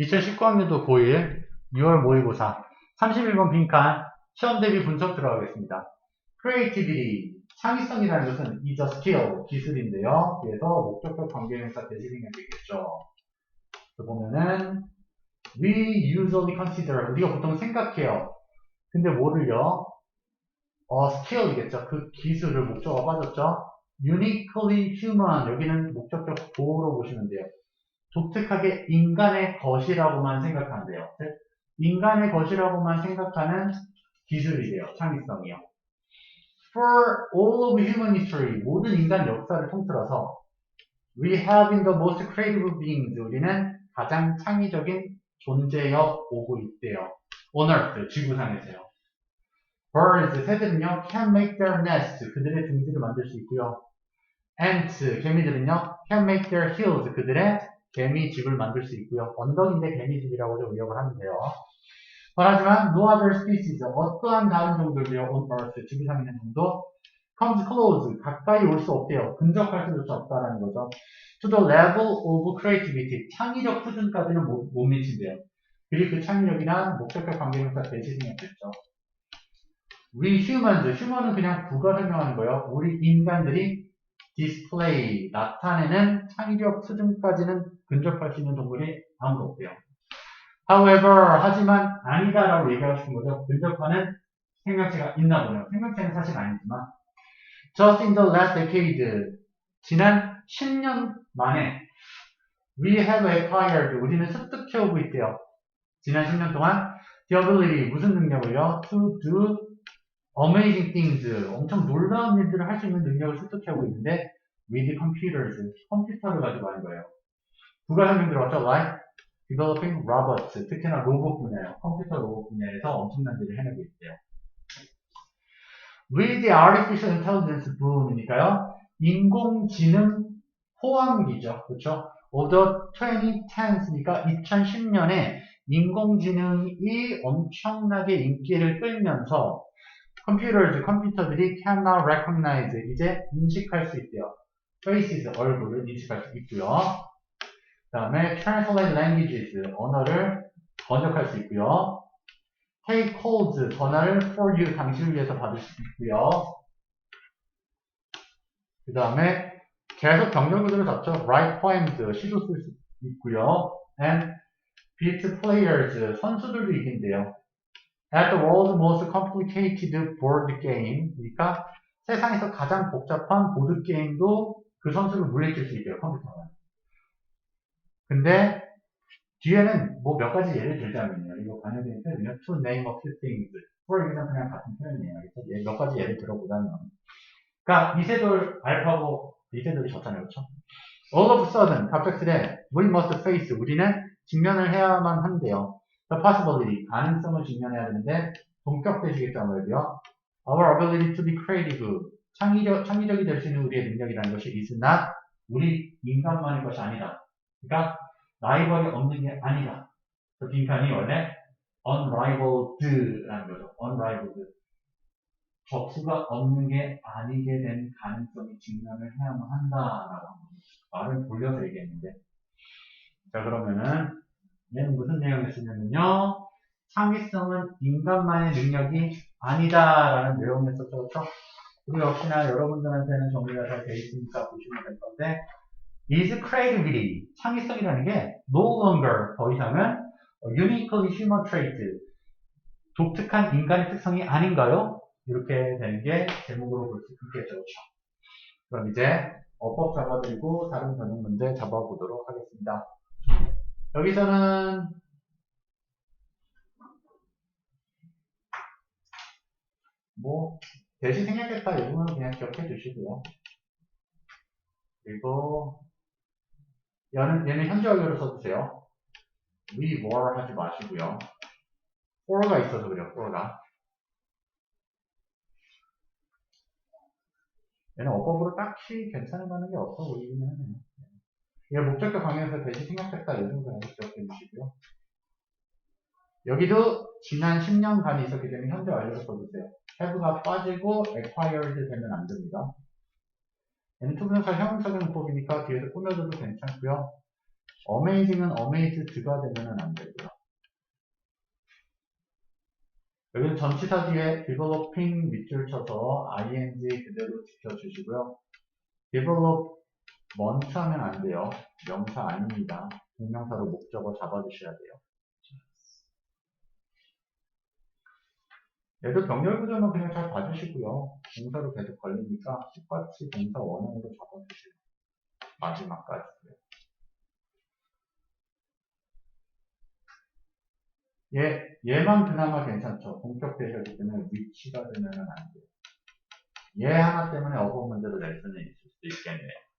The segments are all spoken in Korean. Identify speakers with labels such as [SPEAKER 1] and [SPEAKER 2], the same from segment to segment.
[SPEAKER 1] 2019학년도 고1 6월 모의고사 31번 빈칸 시험 대비 분석 들어가겠습니다. creativity 창의성이라는 것은 is a skill 기술인데요. 그래서 목적격 관계명사 대시생략 되겠죠. 그래서 보면은 we usually consider 우리가 보통 생각해요. 근데 뭐를요? 어, skill이겠죠. 그 기술을 목적어 빠졌죠. uniquely human 여기는 목적격 보호로 보시면 돼요. 독특하게 인간의 것이라고만 생각한대요. 즉, 인간의 것이라고만 생각하는 기술이래요. 창의성이요. For all of human history, 모든 인간 역사를 통틀어서 We have been the most creative beings. 우리는 가장 창의적인 존재여 오고 있대요. On Earth, 지구상에서요. Birds, 새들은요, can make their nest. 그들의 둥지를 만들 수 있고요. Ants, 개미들은요, can make their hills. 그들의 개미집을 만들 수 있고요. 언덕인데 개미집이라고 의역을 하면 돼요. 하지만 no other species, 어떠한 다른 종들도요, on earth, 지구상에 있는 종도 comes close, 가까이 올 수 없대요. 근접할 수조차 없다라는 거죠. to the level of creativity, 창의력 수준까지는 못, 못 미친대요. 그리고 그 창의력이란 목적격 관계명사 대시생략됐죠. We humans, human은 그냥 부가 설명하는 거예요. 우리 인간들이 display, 나타내는 창의력 수준까지는 근접할 수 있는 동물이 아무도 없대요. However, 하지만 아니다라고 얘기하고 싶은 거죠. 근접하는 생명체가 있나 보네요. 생명체는 사실 아니지만 Just in the last decade, 지난 10년 만에 We have acquired, 우리는 습득해오고 있대요. 지난 10년 동안 the ability, 무슨 능력을요? To do amazing things, 엄청 놀라운 일들을 할 수 있는 능력을 습득해오고 있는데 with computers, 컴퓨터를 가지고 하는 거예요. 누가 설명 들어왔죠? Like developing robots, 특히나 로봇 분야요. 컴퓨터 로봇 분야에서 엄청난 일을 해내고 있대요. With the artificial intelligence boom이니까요. 인공지능 호황기죠. 그렇죠? of the 2010s니까 2010년에 인공지능이 엄청나게 인기를 끌면서 computers, 컴퓨터들이 can now recognize, 이제 인식할 수 있대요. faces, 얼굴을 인식할 수 있고요. 그 다음에 translate languages, 언어를 번역할 수 있고요. take calls, 전화를 for you, 당신을 위해서 받을 수 있고요. 그 다음에 계속 병렬구조를 잡죠. write poems, 시도 쓸 수 있고요. and beat players, 선수들도 이긴대요. At the world's most complicated board game, 그러니까 세상에서 가장 복잡한 보드 게임도 그 선수를 물리칠 수 있대요, 컴퓨터가. 근데 뒤에는 뭐 몇 가지 예를 들자면요. 이거 관여된 표현이요. to name a few things. for example 그냥 같은 표현이에요. 예, 몇 가지 예를 들어보자면. 그러니까 이세돌 알파고 이세돌이 졌잖아요. 그렇죠? all of a sudden 갑작스레 we must face 우리는 직면을 해야만 한대요. Possibility 가능성을 직면해야 되는데 본격 되시겠죠 아무래도요. our ability to be creative 창의력, 창의적이 될 수 있는 우리의 능력이라는 것이 not 우리 인간만의 것이 아니다. 그러니까 라이벌이 없는 게 아니다. 그 빈칸이 원래 unrivaled라는 거죠. unrivaled. 적수가 없는 게 아니게 된 가능성이 직면을 해야만 한다라고 말을 돌려서 얘기했는데 자 그러면은 얘는 무슨 내용을 쓰냐면요 창의성은 인간만의 능력이 아니다라는 내용을 썼죠 그렇죠? 그리고 역시나 여러분들한테는 정리가 잘 되어 있으니까 보시면 될 건데 is creativity 창의성이라는 게 no longer 더 이상은 uniquely human trait 독특한 인간의 특성이 아닌가요? 이렇게 되는 게 제목으로 볼 수 있겠죠. 그렇죠? 그럼 이제 어법 잡아드리고 다른 변형 문제 잡아보도록 하겠습니다. 여기서는 뭐 대신 생략했다 이 부분은 그냥 기억해 주시고요. 그리고 얘는, 얘는 현재 완료로 써주세요. we were 하지 마시고요. for가 있어서 그래요. for가. 얘는 어법으로 딱히 괜찮을 만한 게 없어 보이기는 하네요. 얘 목적격 강의에서 대신 생략했다 이 정도 그냥 기억해 주시고요. 여기도 지난 10년간이 있었기 때문에 현재 완료로 써주세요. have가 빠지고 acquired 되면 안 됩니다. 얘는 투부정사 형용사적 문법이니까 뒤에서 꾸며줘도 괜찮고요. amazing은 amazed가 되면은 안 되고요. 여기는 전치사 뒤에 developing 밑줄 쳐서 ing 그대로 지켜주시고요. develop 먼트 하면 안 돼요. 명사 아닙니다. 동명사로 목적어 잡아주셔야 돼요. 얘도 병렬 구조는 그냥 잘 봐주시고요. 동사로 계속 걸리니까 똑같이 동사 원형으로 잡아주세요. 마지막까지요. 얘, 얘만 그나마 괜찮죠. 본격 대셔기 때문에 위치가 되면은 안 돼요. 얘 하나 때문에 어법 문제로 낼 수는 있을 수도 있겠네요.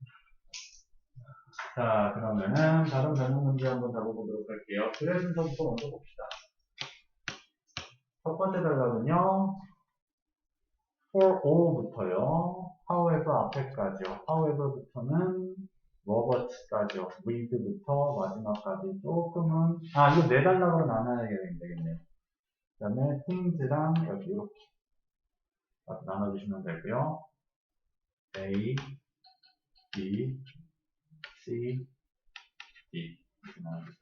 [SPEAKER 1] 자, 그러면은 다른 변형 문제 한번 잡아보도록 할게요. 그래 순서부터 먼저 봅시다. 첫 번째 단락은요. for all부터요. however 앞에까지요. however부터는 robert까지요. with부터 마지막까지 조금은 아 이거 네 단락으로 나눠야 되겠네요. 그 다음에 things랑 여기 이렇게 나눠주시면 되고요. A, B, C, D 나눠주세요.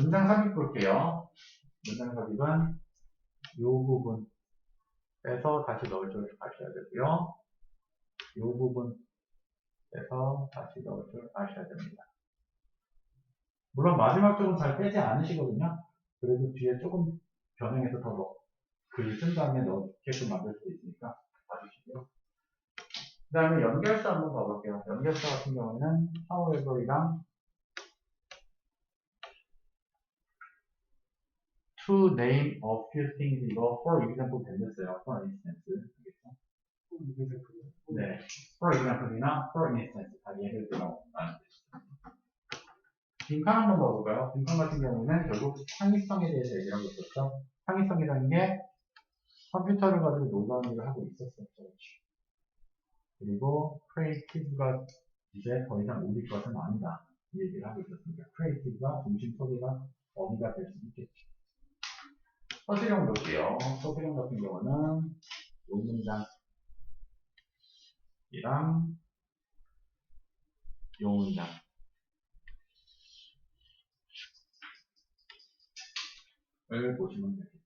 [SPEAKER 1] 문장 삽입 볼게요. 문장 삽입은 이 부분 빼서 다시 넣을 줄 아셔야 되고요. 이 부분 빼서 다시 넣을 줄 아셔야 됩니다. 물론 마지막 쪽은 잘 빼지 않으시거든요. 그래도 뒤에 조금 변형해서 더 넣, 글쓴 다음에 넣게끔 만들 수도 있으니까 봐주시고요. 그 다음에 연결사 한번 봐볼게요. 연결사 같은 경우에는 however이랑 to name a few things 이거 for example 됐어요. for instance 알겠죠? 네, for example이나 for instance 다 예를 들어. 빈칸 한번 봐볼까요? 빈칸 같은 경우는 결국 창의성에 대해서 얘기하고 있었죠. 창의성이라는 게 컴퓨터를 가지고 놀라운 일을 하고 있었었죠. 그리고 creative가 이제 더 이상 우리 것은 아니다. 이 얘기를 하고 있었습니다. creative가 중심 소리가 어미가 될 수 있겠죠. 서술형 볼게요. 서술형 같은 경우는 요 문장이랑 요 문장 을 보시면 되겠습니다.